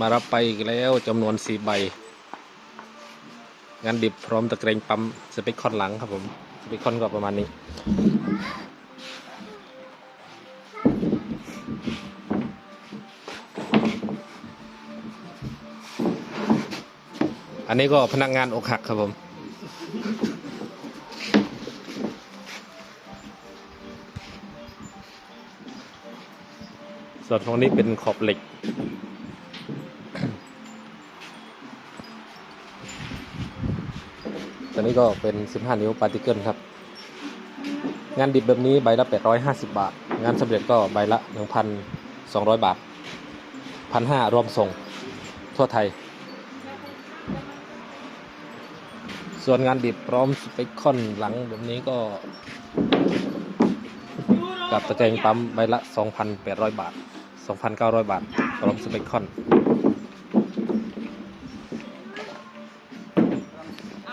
มารับไปอีกแล้วจำนวนสี่ใบ งานดิบพร้อมตะเกรงปั๊มสเปคคอนหลังครับผมสเปคคอนก็ประมาณนี้ อันนี้ก็พนักงานอกหักครับผม ส่วนของนี้เป็นขอบเหล็ก ตัวนี้ก็เป็น 15 นิ้วปาร์ติเกิลครับ งานดิบแบบนี้ใบละ 850 บาท งานสำเร็จก็ใบละ 1,200 บาท 1,500รวมส่งทั่วไทย ส่วนงานดิบพร้อมสเปคคอนหลังแบบนี้ก็กับตะแกรงปั๊มใบละ 2,800 บาท 2,900 บาทพร้อมสเปคคอน